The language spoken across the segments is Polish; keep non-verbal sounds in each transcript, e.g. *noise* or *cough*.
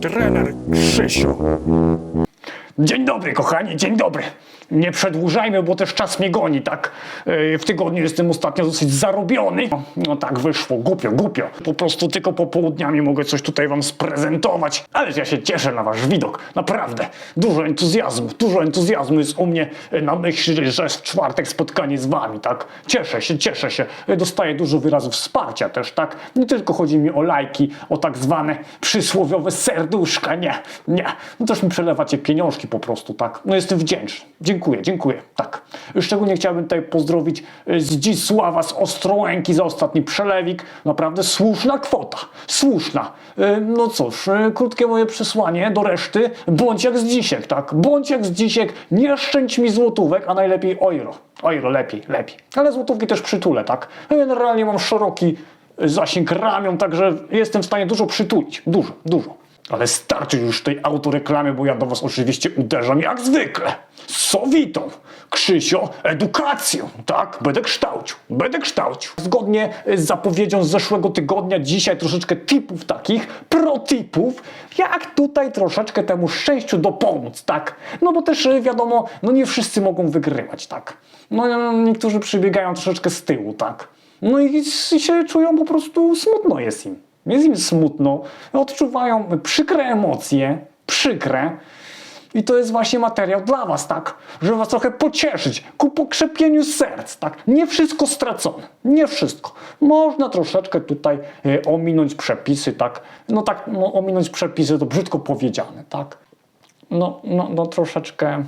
Trener Krzysiu. Dzień dobry, kochani, dzień dobry. Nie przedłużajmy, bo też czas mnie goni, tak? Yy, W tygodniu jestem ostatnio dosyć zarobiony. No, No tak wyszło, głupio, głupio. Po prostu tylko popołudniami mogę coś tutaj wam sprezentować. Ale ja się cieszę na wasz widok, naprawdę. Dużo entuzjazmu, dużo entuzjazmu jest u mnie yy, na myśli, że w czwartek spotkanie z wami, tak? Cieszę się, cieszę się. Yy, Dostaję dużo wyrazów wsparcia też, tak? Nie tylko chodzi mi o lajki, o tak zwane przysłowiowe serduszka, nie, nie. No też mi przelewacie pieniążki po prostu, tak? No jestem wdzięczny. Dziękuję, dziękuję, tak. Szczególnie chciałbym tutaj pozdrowić y, Zdzisława z Ostrołęki za ostatni przelewik. Naprawdę słuszna kwota, słuszna. Y, No cóż, y, krótkie moje przesłanie do reszty. Bądź jak Zdzisiek, tak? Bądź jak Zdzisiek, nie szczędź mi złotówek, a najlepiej euro. Euro, lepiej, lepiej. Ale złotówki też przytulę, tak? Ja Generalnie mam szeroki zasięg ramion, także jestem w stanie dużo przytulić. Dużo, dużo. Ale starczy już tej autoreklamy, bo ja do was oczywiście uderzam jak zwykle. Sowitą, Krzysio, edukacją, tak? Będę kształcił, będę kształcił. Zgodnie z zapowiedzią z zeszłego tygodnia, dzisiaj troszeczkę tipów takich, protipów, jak tutaj troszeczkę temu szczęściu dopomóc, tak? No bo też y, wiadomo, no nie wszyscy mogą wygrywać, tak? No no, niektórzy przybiegają troszeczkę z tyłu, tak? No i, i się czują po prostu smutno jest im. Jest im smutno, odczuwają przykre emocje, przykre. I to jest właśnie materiał dla Was, tak? Żeby Was trochę pocieszyć, ku pokrzepieniu serc, tak? Nie wszystko stracone, nie wszystko. Można troszeczkę tutaj e, ominąć przepisy, tak? No tak, no, ominąć przepisy to brzydko powiedziane, tak? No, no, no troszeczkę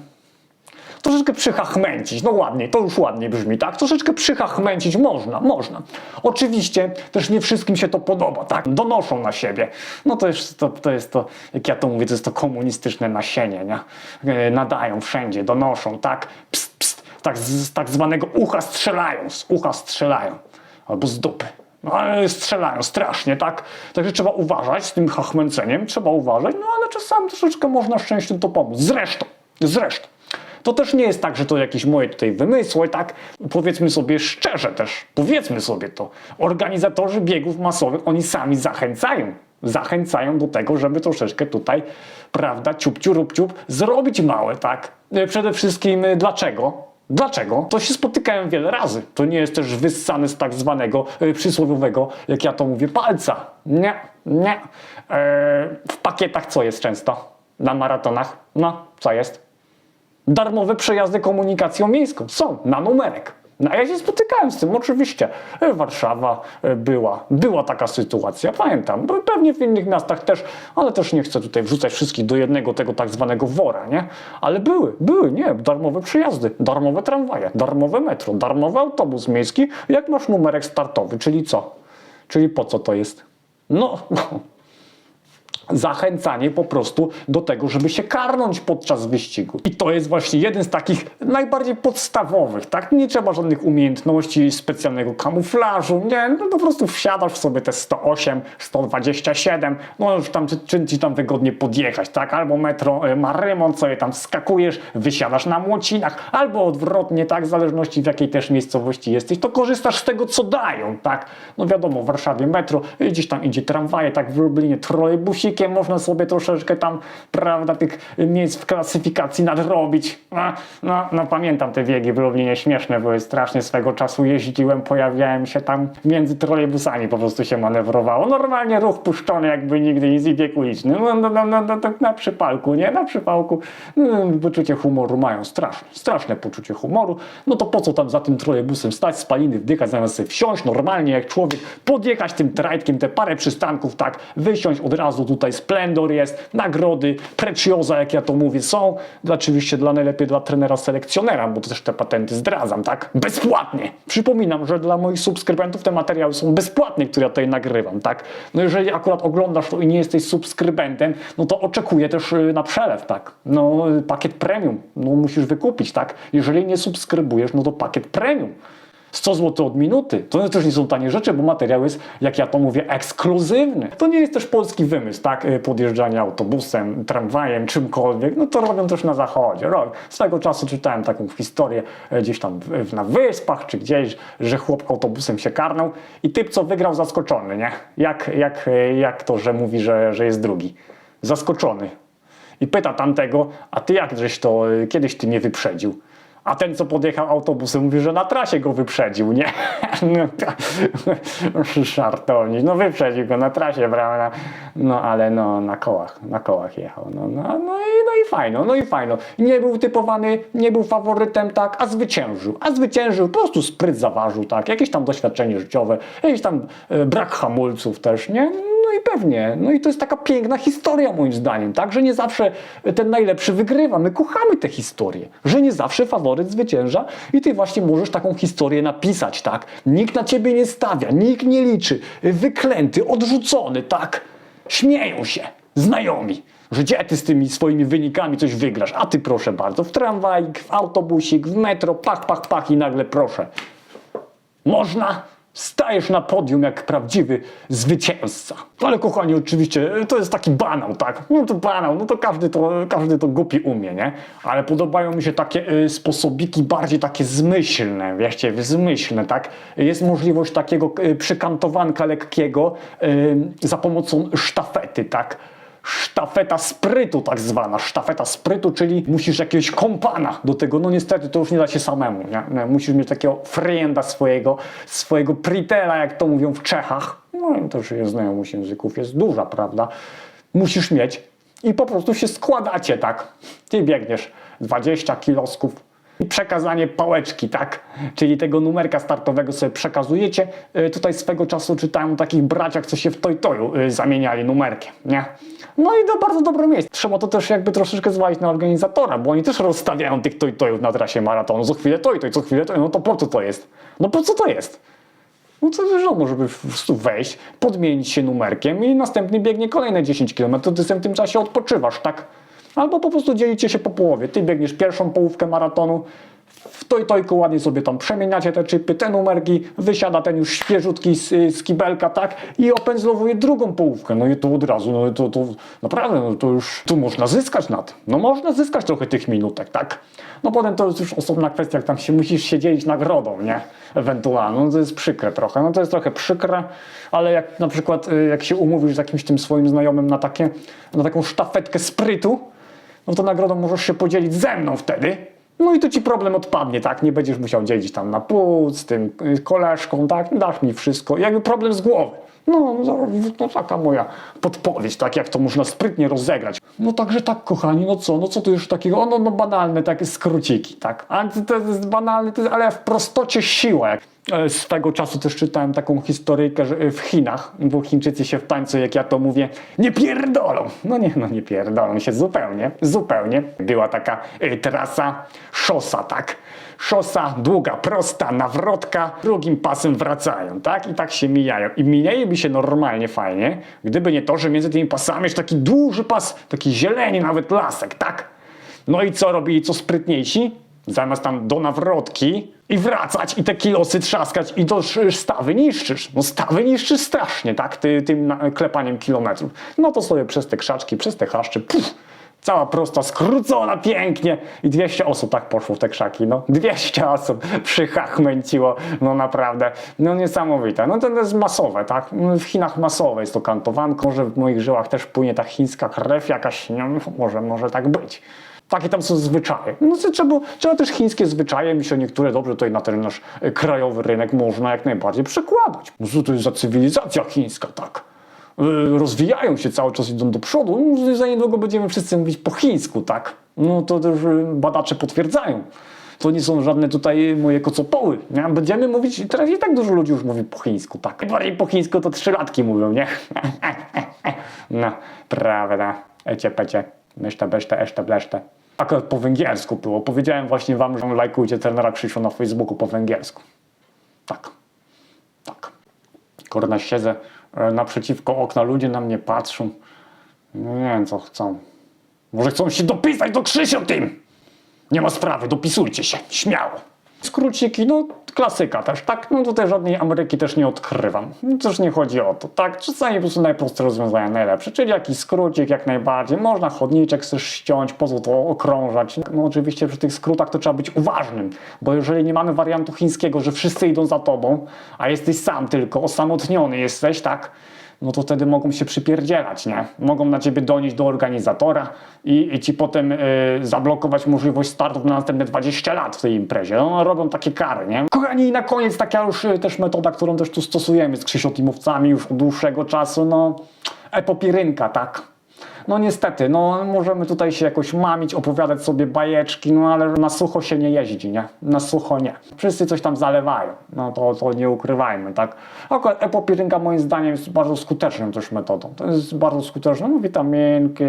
troszeczkę przychachmęcić, no ładniej, to już ładniej brzmi, tak? Troszeczkę przychachmęcić można, można. Oczywiście też nie wszystkim się to podoba, tak? Donoszą na siebie. No to jest to, to, jest to jak ja to mówię, to jest to komunistyczne nasienie, nie? E, Nadają wszędzie, donoszą, tak? Pst, pst, tak z tak zwanego ucha strzelają, z ucha strzelają. Albo z dupy. No ale strzelają strasznie, tak? Także trzeba uważać z tym chachmęceniem, trzeba uważać, no ale czasami troszeczkę można szczęściem to pomóc. Zresztą, zresztą. To też nie jest tak, że to jakieś moje tutaj wymysły, tak? Powiedzmy sobie szczerze też, powiedzmy sobie to. Organizatorzy biegów masowych, oni sami zachęcają. Zachęcają do tego, żeby troszeczkę tutaj, prawda, ciupciu, rupciup, zrobić małe, tak? E, Przede wszystkim e, dlaczego? Dlaczego? To się spotykałem wiele razy. To nie jest też wyssane z tak zwanego e, przysłowiowego, jak ja to mówię, palca. Nie, nie. E, w pakietach co jest często? Na maratonach? No, co jest? Darmowe przejazdy komunikacją miejską. Są, na numerek. No, a ja się spotykałem z tym, oczywiście. E, Warszawa e, była, była taka sytuacja, pamiętam. Pe- Pewnie w innych miastach też, ale też nie chcę tutaj wrzucać wszystkich do jednego tego tak zwanego wora, nie? Ale były, były, nie, darmowe przejazdy, darmowe tramwaje, darmowe metro, darmowy autobus miejski, jak masz numerek startowy, czyli co? Czyli po co to jest? No, *laughs* zachęcanie po prostu do tego, żeby się karnąć podczas wyścigu. I to jest właśnie jeden z takich najbardziej podstawowych, tak? Nie trzeba żadnych umiejętności, specjalnego kamuflażu, nie, no po prostu wsiadasz sobie te 108, 127, no już tam, czy, czy ci tam wygodnie podjechać, tak? Albo metro y, ma remont, sobie tam skakujesz, wysiadasz na młocinach, albo odwrotnie, tak? W zależności w jakiej też miejscowości jesteś, to korzystasz z tego, co dają, tak? No wiadomo, w Warszawie metro, gdzieś tam idzie tramwaje, tak? W Lublinie trolejbusikiem można sobie troszeczkę tam, prawda, tych miejsc w klasyfikacji nadrobić. No, no, no pamiętam te biegi w Lublinie śmieszne były strasznie swego czasu jeździłem, pojawiałem się tam między trolejbusami po prostu się manewrowało. Normalnie ruch puszczony jakby nigdy nic i bieg uliczny. No, no, no, no, no, tak na przypalku, nie? Na przypałku. No, poczucie humoru mają straszne, straszne poczucie humoru. No to po co tam za tym trolejbusem stać, spaliny wdychać, zamiast sobie wsiąść normalnie jak człowiek, podjechać tym trajtkiem, te parę przystanków, tak, wysiąść od razu tutaj splendor jest, nagrody, preciosa, jak ja to mówię, są. Oczywiście dla najlepiej dla trenera selekcjonera, bo też te patenty zdradzam, tak? Bezpłatnie. Przypominam, że dla moich subskrybentów te materiały są bezpłatne, które ja tutaj nagrywam, tak? No jeżeli akurat oglądasz to i nie jesteś subskrybentem, no to oczekuję też y, na przelew, tak? No y, pakiet premium, no musisz wykupić, tak? Jeżeli nie subskrybujesz, no to pakiet premium. 100 zł od minuty. To też nie są tanie rzeczy, bo materiał jest, jak ja to mówię, ekskluzywny. To nie jest też polski wymysł, tak? Y, Podjeżdżanie autobusem, tramwajem, czymkolwiek. No to robią też na zachodzie. Robią. Swego czasu czytałem taką historię e, gdzieś tam na wyspach czy gdzieś, że chłop autobusem się karnął i typ, co wygrał, zaskoczony, nie? Jak, jak, e, jak to, że mówi, że, że jest drugi. zaskoczony. I pyta tamtego, a ty jak żeś to, y, kiedyś ty mnie wyprzedził? A ten, co podjechał autobusem, mówi, że na trasie go wyprzedził, nie? *laughs* No no wyprzedził go na trasie, prawda? No ale no na kołach, na kołach jechał. No, no, no, i, no i fajno, no i fajno. Nie był typowany, nie był faworytem, tak, a zwyciężył. A zwyciężył, po prostu spryt zaważył, tak, jakieś tam doświadczenie życiowe, jakiś tam e, brak hamulców też, nie? No i pewnie. No i to jest taka piękna historia moim zdaniem, tak? Że nie zawsze ten najlepszy wygrywa. My kochamy tę historię. Że nie zawsze faworyt zwycięża i ty właśnie możesz taką historię napisać, tak? Nikt na ciebie nie stawia, nikt nie liczy. Wyklęty, odrzucony, tak? Śmieją się znajomi. Że gdzie ty z tymi swoimi wynikami coś wygrasz? A ty proszę bardzo, w tramwajk, w autobusik, w metro, pach, pach, pach i nagle proszę. Można? Stajesz na podium jak prawdziwy zwycięzca. Ale kochani, oczywiście, to jest taki banał, tak? No to banał, no to każdy to, każdy to głupi umie, nie? Ale podobają mi się takie y, sposobiki bardziej takie zmyślne, wiecie, zmyślne, tak? Jest możliwość takiego y, przykantowanka lekkiego y, za pomocą sztafety, tak? Sztafeta sprytu tak zwana, sztafeta sprytu, czyli musisz jakiegoś kompana do tego, no niestety to już nie da się samemu, nie? Musisz mieć takiego frienda swojego, swojego pritela, jak to mówią w Czechach, no to już jest znajomość języków, jest duża, prawda? Musisz mieć i po prostu się składacie, tak? Ty biegniesz 20 kilosków, przekazanie pałeczki, tak? Czyli tego numerka startowego sobie przekazujecie. Y, Tutaj swego czasu czytałem o takich braciach, co się w toj-toju y, zamieniali numerkiem, nie? No i to bardzo dobre miejsce. Trzeba to też jakby troszeczkę zwalić na organizatora, bo oni też rozstawiają tych toj-tojów na trasie maratonu. Co chwilę toj-toj, co chwilę toj, no to po co to jest? No po co to jest? No to wiadomo, żeby wejść, podmienić się numerkiem i następny biegnie kolejne 10 km, ty w tym czasie odpoczywasz, tak? Albo po prostu dzielicie się po połowie. Ty biegniesz pierwszą połówkę maratonu, w toj tojku ładnie sobie tam przemieniacie te chipy, te numerki, wysiada ten już świeżutki z, z kibelka, tak? I opędzlowuje drugą połówkę. No i to od razu, no to, to naprawdę, no to już, tu można zyskać na tym. No można zyskać trochę tych minutek, tak? No potem to jest już osobna kwestia, jak tam się musisz się dzielić nagrodą, nie? Ewentualnie, no to jest przykre trochę, no to jest trochę przykre, ale jak na przykład, y, jak się umówisz z jakimś tym swoim znajomym na takie, na taką sztafetkę sprytu, no to nagrodą możesz się podzielić ze mną wtedy. No i to ci problem odpadnie, tak? Nie będziesz musiał dzielić tam na pół z tym y, koleżką, tak? Dasz mi wszystko. Jakby problem z głowy. No, no, no taka moja podpowiedź, tak jak to można sprytnie rozegrać. No także tak, kochani, no co, no co tu już takiego, no, no banalne takie skróciki, tak? A to, jest banalne, to jest, ale w prostocie siła. Jak E, Swego czasu też czytałem taką historyjkę, że e, w Chinach, bo Chińczycy się w tańcu, jak ja to mówię, nie pierdolą. No nie, no nie pierdolą się zupełnie, zupełnie. Była taka y, trasa, szosa, tak? Szosa długa, prosta, nawrotka, drugim pasem wracają, tak? I tak się mijają. I mijałyby się normalnie fajnie, gdyby nie to, że między tymi pasami jest taki duży pas, taki zieleni nawet lasek, tak? No i co robili, co sprytniejsi? Zamiast tam do nawrotki i wracać i te kilosy trzaskać i sz- stawy niszczysz. No stawy niszczysz strasznie, tak? Ty, tym klepaniem kilometrów. No to sobie przez te krzaczki, przez te chaszcze, puf, cała prosta, skrócona pięknie i 200 osób tak poszło w te krzaki, no. 200 osób przychachmęciło, no naprawdę, no niesamowite. No to jest masowe, tak? No, W Chinach masowe jest to kantowanko, może w moich żyłach też płynie ta chińska krew jakaś, no, może, może tak być. Takie tam są zwyczaje. No to trzeba, trzeba też chińskie zwyczaje, myślę, niektóre dobrze tutaj na ten nasz e, krajowy rynek można jak najbardziej przekładać. No co to jest za cywilizacja chińska, tak? E, Rozwijają się cały czas, idą do przodu. No, za niedługo będziemy wszyscy mówić po chińsku, tak? No to też e, badacze potwierdzają. To nie są żadne tutaj moje kocopoły. Nie? Będziemy mówić, teraz i tak dużo ludzi już mówi po chińsku, tak? Bardziej po chińsku to trzylatki mówią, nie? *laughs* No, prawda. Ecie, pecie, myśta, beszta, eszta, bleszta. Akurat po węgiersku było. Powiedziałem właśnie wam, że lajkujcie trenera Krzysiu na Facebooku po węgiersku. Tak. Tak. Kurna, siedzę naprzeciwko okna, ludzie na mnie patrzą. No nie wiem, co chcą. Może chcą się dopisać do Krzysia tym! Nie ma sprawy, dopisujcie się, śmiało. Skróciki, no klasyka też, tak? No tutaj żadnej Ameryki też nie odkrywam. No, też nie chodzi o to, tak? Czasami po prostu najprostsze rozwiązania najlepsze, czyli jakiś skrócik jak najbardziej. Można chodniczek też ściąć, po to okrążać. No oczywiście przy tych skrótach to trzeba być uważnym, bo jeżeli nie mamy wariantu chińskiego, że wszyscy idą za tobą, a jesteś sam tylko, osamotniony jesteś, tak? No to wtedy mogą się przypierdzielać, nie? Mogą na ciebie donieść do organizatora i, i ci potem y, zablokować możliwość startów na następne 20 lat w tej imprezie. No, robią takie kary, nie? Kochani, i na koniec taka już y, też metoda, którą też tu stosujemy z krzysiotimowcami już od dłuższego czasu, no epopirynka, tak? No niestety, no możemy tutaj się jakoś mamić, opowiadać sobie bajeczki, no ale na sucho się nie jeździ, nie? Na sucho nie. Wszyscy coś tam zalewają, no to, to nie ukrywajmy, tak? Akurat epopirynka moim zdaniem jest bardzo skuteczną też metodą. To jest bardzo skuteczne, no witaminki,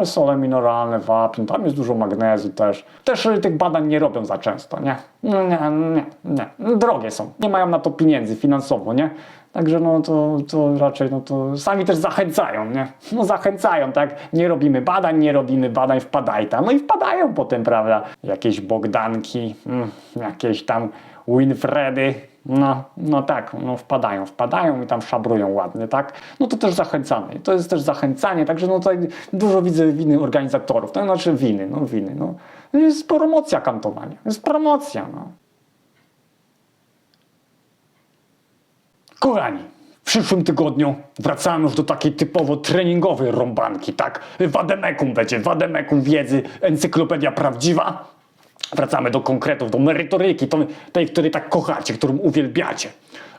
e, sole mineralne, wapń, tam jest dużo magnezu też. Też tych badań nie robią za często, nie? No nie, nie, nie. No, drogie są, nie mają na to pieniędzy finansowo, nie? Także no to, to raczej no to sami też zachęcają, nie? No zachęcają, tak? Nie robimy badań, nie robimy badań, wpadaj tam. No i wpadają potem, prawda? Jakieś Bogdanki, mm, jakieś tam Winfredy, no, no tak, no wpadają, wpadają i tam szabrują ładnie, tak? No to też zachęcamy, to jest też zachęcanie, także no tutaj dużo widzę winy organizatorów, to znaczy winy, no winy, no. Jest promocja kantowania, jest promocja, no. Kochani, w przyszłym tygodniu wracamy już do takiej typowo treningowej rąbanki, tak? Wademekum będzie, wademekum wiedzy, encyklopedia prawdziwa. Wracamy do konkretów, do merytoryki, to- tej, której tak kochacie, którą uwielbiacie.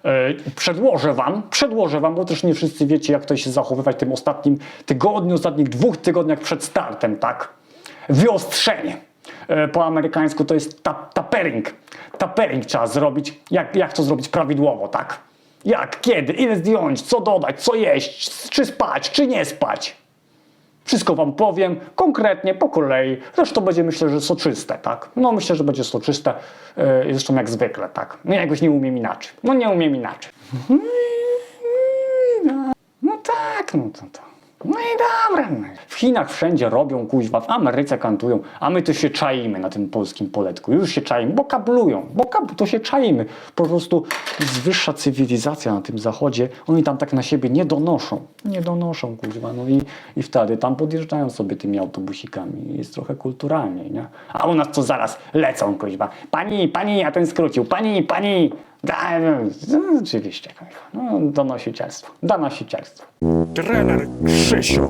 E, Przedłożę wam, przedłożę wam, bo też nie wszyscy wiecie, jak to się zachowywać w tym ostatnim tygodniu, ostatnich dwóch tygodniach przed startem, tak? Wyostrzenie. E, Po amerykańsku to jest tap, tapering. Tapering trzeba zrobić. Jak, jak to zrobić prawidłowo, tak? Jak, kiedy, ile zdjąć, co dodać, co jeść, czy spać, czy nie spać. Wszystko wam powiem konkretnie, po kolei. Zresztą będzie myślę, że soczyste, tak? No myślę, że będzie soczyste. Yy, zresztą jak zwykle, tak? No jakoś nie umiem inaczej. No nie umiem inaczej. *laughs* No tak, no to, to. No i dobra. no. W Chinach wszędzie robią kuźwa, w Ameryce kantują, a my to się czaimy na tym polskim poletku. Już się czaimy, bo kablują, bo kab to się czaimy. Po prostu jest wyższa cywilizacja na tym zachodzie, oni tam tak na siebie nie donoszą. Nie donoszą kuźwa, no i, i wtedy tam podjeżdżają sobie tymi autobusikami. Jest trochę kulturalniej, nie? A u nas to zaraz lecą kuźwa. Pani, pani, a ten skrócił, pani, pani. Da, no, no, oczywiście, no, donosicielstwo, donosicielstwo. Trener Krzysiu.